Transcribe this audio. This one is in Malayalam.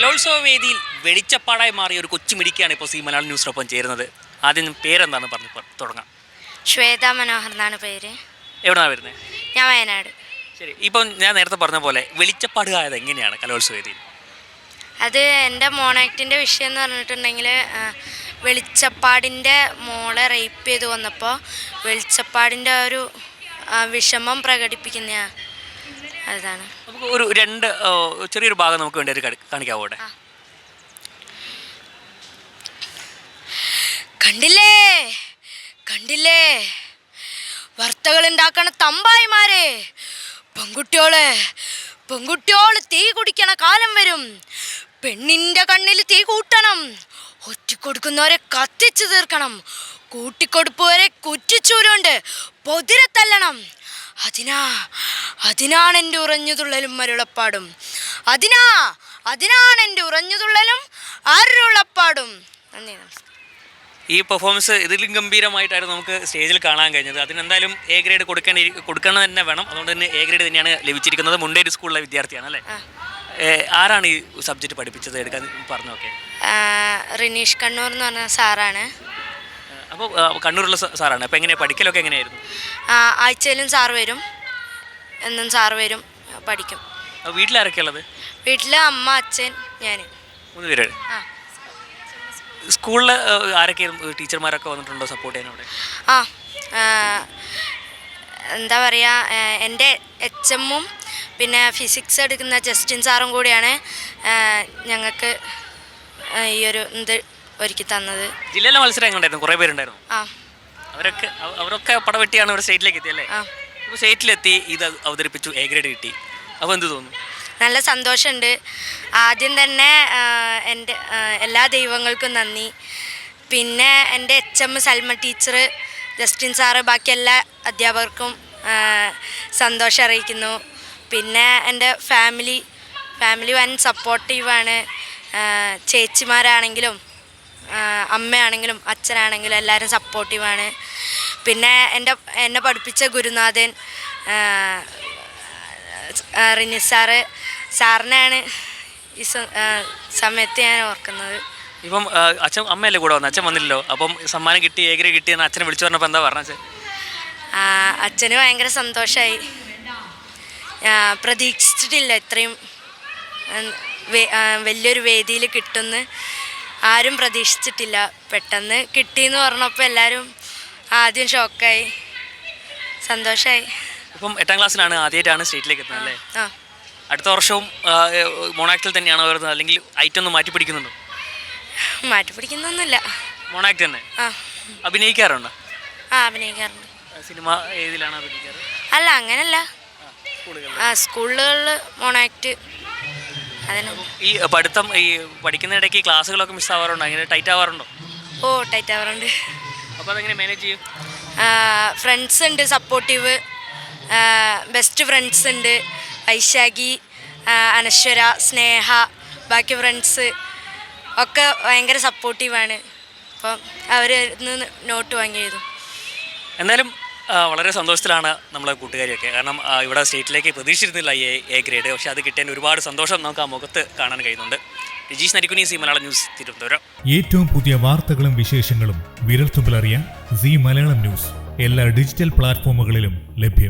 കലോത്സവ വേദിയിൽ വെളിച്ചപ്പാടായി മാറിയ ഒരു കൊച്ചു മിടിക്കാണ് ഇപ്പോൾ സീ മലയാളം ന്യൂസിനൊപ്പം ചേരുന്നത്. ആദ്യം പേരെന്താണെന്ന് പറഞ്ഞു തുടങ്ങാം. ശ്വേത മനോഹർ എന്നാണ് പേര്. എവിടെയാണ് വരുന്നത് ഞാൻ വയനാട്. ശരി ഇപ്പം ഞാൻ നേരത്തെ പറഞ്ഞ പോലെ വെളിച്ചപ്പാട് ആയത് എങ്ങനെയാണ് കലോത്സവ വേദിയിൽ? അത് എന്റെ മോണാക്ടിന്റെ വിഷയം എന്ന് പറഞ്ഞിട്ടുണ്ടെങ്കിൽ വെളിച്ചപ്പാടിന്റെ മോളെ റേപ്പ് ചെയ്ത് വന്നപ്പോൾ വെളിച്ചപ്പാടിന്റെ ഒരു വിഷമം പ്രകടിപ്പിക്കുന്ന അതാണ്. നമുക്ക് ഒരു രണ്ട് ചെറിയൊരു ഭാഗം നമുക്ക് വേണ്ടി ഒരു കാണിക്കാവോ അവിടെ കണ്ടില്ലേ? കണ്ടില്ലേ? വാർത്തകൾ ഉണ്ടാക്കണ തമ്പായിമാരെ. പെൺകുട്ടിയോൾ പെൺകുട്ടിയോൾ തീ കുടിക്കണ കാലം വരും. പെണ്ണിന്റെ കണ്ണിൽ തീ കൂട്ടണം. ഒറ്റിക്കൊടുക്കുന്നവരെ കത്തിച്ചു തീർക്കണം. കൂട്ടിക്കൊടുപ്പവരെ കുറ്റിച്ചൂരുണ്ട്. പൊതിരെ തല്ലണം. അതിനാ അതിനാണ് എന്റെ ഉറഞ്ഞുതുള്ളലും മരുളപ്പാടും അതിനാ അതിനാണ് എന്റെ ഉറഞ്ഞുതുള്ളലും അരുളപ്പാടും. നന്ദി നമസ്കാരം. ഈ പെർഫോമൻസ് ഇതിലും ഗംഭീരമായിട്ടായിരുന്നു നമുക്ക് സ്റ്റേജിൽ കാണാൻ കഴിഞ്ഞത്. അതിനെന്തായാലും എ ഗ്രേഡ് കൊടുക്കേണ്ടി കൊടുക്കണം തന്നെ വേണം. അതുകൊണ്ട് തന്നെ എ ഗ്രേഡ് തന്നെയാണ് ലഭിച്ചിരിക്കുന്നത്. മുണ്ടേരി സ്കൂളിലെ വിദ്യാർത്ഥിയാണ് അല്ലേ? ആരാണ് ഈ സബ്ജക്റ്റ് പഠിപ്പിച്ചത്? എടുക്കാൻ പറഞ്ഞു നോക്കെ ആ, റിനീഷ് കണ്ണൂർ എന്ന് പറഞ്ഞ സാറാണ്. അപ്പോൾ കണ്ണൂരുള്ള സാറാണ്. അപ്പോൾ എങ്ങനെയാണ് പഠിക്കലൊക്കെ എങ്ങനെയായിരുന്നു? ആഴ്ചയിലും സാറ് വരും. എന്നും സാർ വരും പഠിക്കും. വീട്ടിലാരൊക്കെയുള്ളത് വീട്ടിൽ അമ്മ അച്ഛൻ ഞാൻ മൂന്ന് പേര്. ആ. സ്കൂളിൽ ആരൊക്കെയായിരുന്നു ടീച്ചർമാരൊക്കെ വന്നിട്ടുണ്ടോ സപ്പോർട്ട് ചെയ്യാൻ അവിടെ? ആ ആ, എന്താ പറയുക എന്റെ എച്ച് എമ്മും പിന്നെ ഫിസിക്സ് എടുക്കുന്ന ജസ്റ്റിൻ സാറും കൂടിയാണ് ഞങ്ങൾക്ക് ഈ ഒരു ഇത് ഒരുക്കി തന്നത്. ജില്ലയിലെ മത്സരം എങ്ങനെയായിരുന്നു കുറേ പേരുണ്ടായിരുന്നു. ആ. അവരൊക്കെ അവരൊക്കെ പടവെട്ടിയാണ് ഇവിടെ സ്റ്റേറ്റിലേക്ക് എത്തിയല്ലേ? ആ. അപ്പോൾ സ്റ്റേറ്റിലെത്തി ഇത് അവതരിപ്പിച്ചു എ ഗ്രേഡ് കിട്ടി. അപ്പോൾ എന്ത് തോന്നുന്നു? നല്ല സന്തോഷമുണ്ട്. ആദ്യം തന്നെ എന്റെ എല്ലാ ദൈവങ്ങൾക്കും നന്ദി. പിന്നെ എന്റെ H M Salma teacher Justin sir ബാക്കി എല്ലാ അധ്യാപകർക്കും സന്തോഷം അറിയിക്കുന്നു. പിന്നെ എന്റെ ഫാമിലി ഫാമിലി വൻ സപ്പോർട്ടീവാണ്. ചേച്ചിമാരാണെങ്കിലും അമ്മയാണെങ്കിലും അച്ഛനാണെങ്കിലും എല്ലാവരും സപ്പോർട്ടീവാണ്. പിന്നെ എന്റെ എന്നെ പഠിപ്പിച്ച ഗുരുനാഥൻ റിനി സാറ് സാറിനാണ് ഈ സമയത്ത് ഞാൻ ഓർക്കുന്നത്. ഇപ്പം അച്ഛൻ അമ്മയല്ലേ കൂടെ വന്നു? അച്ഛൻ വന്നില്ലല്ലോ? അപ്പം സമ്മാനം കിട്ടി ഏകരെ കിട്ടിയെന്ന് അച്ഛനെ വിളിച്ചു പറഞ്ഞപ്പോൾ എന്താ പറഞ്ഞത് ആ, അച്ഛന് ഭയങ്കര സന്തോഷമായി പ്രതീക്ഷിച്ചിട്ടില്ല ഇത്രയും വലിയൊരു വേദിയിൽ കിട്ടുമെന്ന് ആരും പ്രതീക്ഷിച്ചിട്ടില്ല പെട്ടെന്ന്. കിട്ടിയെന്ന് പറഞ്ഞപ്പോൾ എല്ലാവരും ആദ്യം ഷോക്കായി. സന്തോഷമായി ഇപ്പം എട്ടാം ക്ലാസ്സിലാണ് ആദ്യമായിട്ടാണ് സ്റ്റേറ്റിലേക്ക് എത്തുന്നത് അല്ലേ? അടുത്ത വർഷവും മോണാക്റ്റിൽ തന്നെയാണ് വരുന്നത്? അല്ലെങ്കിൽ ഐറ്റം ഒന്ന് മാറ്റി പിടിക്കുന്നുണ്ടോ? മാറ്റി പിടിക്കുന്നൊന്നുമില്ല. മോണാക്ട് തന്നെ? ആ. അഭിനയിക്കാറുണ്ടോ? ആ അഭിനയിക്കാറുണ്ട്. സിനിമ ഏതിലാണ് അഭിനയിക്കാറ്? അല്ല അങ്ങനല്ല. ആ, സ്കൂളുകളിൽ മോണാക്ട് അതിന് ഈ പഠിത്തം ഈ പഠിക്കുന്ന ഇടയ്ക്ക് ക്ലാസ്സുകളൊക്കെ മിസ് ആവാറുണ്ടോ? അങ്ങനെ ടൈറ്റ് ആവാറുണ്ടോ? ഓ ടൈറ്റ് ആവാറുണ്ട്. അപ്പോൾ അതെങ്ങനെ മാനേജ് ചെയ്യും? ഫ്രണ്ട്സ് ഉണ്ട് സപ്പോർട്ടീവ് ബെസ്റ്റ് ഫ്രണ്ട്സ് ഉണ്ട്. വൈശാഖി അനശ്വര സ്നേഹ ബാക്കി ഫ്രണ്ട്സ് ഒക്കെ ഭയങ്കര സപ്പോർട്ടീവാണ് അപ്പം അവർ നോട്ട് വാങ്ങി എഴുതും എന്തായാലും ആ, വളരെ സന്തോഷത്തിലാണ് നമ്മളെ കൂട്ടുകാരിയൊക്കെ. കാരണം ഇവിടെ സ്റ്റേറ്റിലേക്ക് പ്രതീക്ഷിച്ചിരുന്നില്ല ഈ എ ഗ്രേഡ് പക്ഷേ അത് കിട്ടിയതിന് ഒരുപാട് സന്തോഷം നമുക്ക് ആ മുഖത്ത് കാണാൻ കഴിയുന്നുണ്ട്. Rajeesh Narikkuni C Malayalam news Thiruvananthapuram. ഏറ്റവും പുതിയ വാർത്തകളും വിശേഷങ്ങളും വിരൽത്തുമ്പിലറിയാൻ സി മലയാളം ന്യൂസ്. എല്ലാ ഡിജിറ്റൽ പ്ലാറ്റ്ഫോമുകളിലും ലഭ്യം.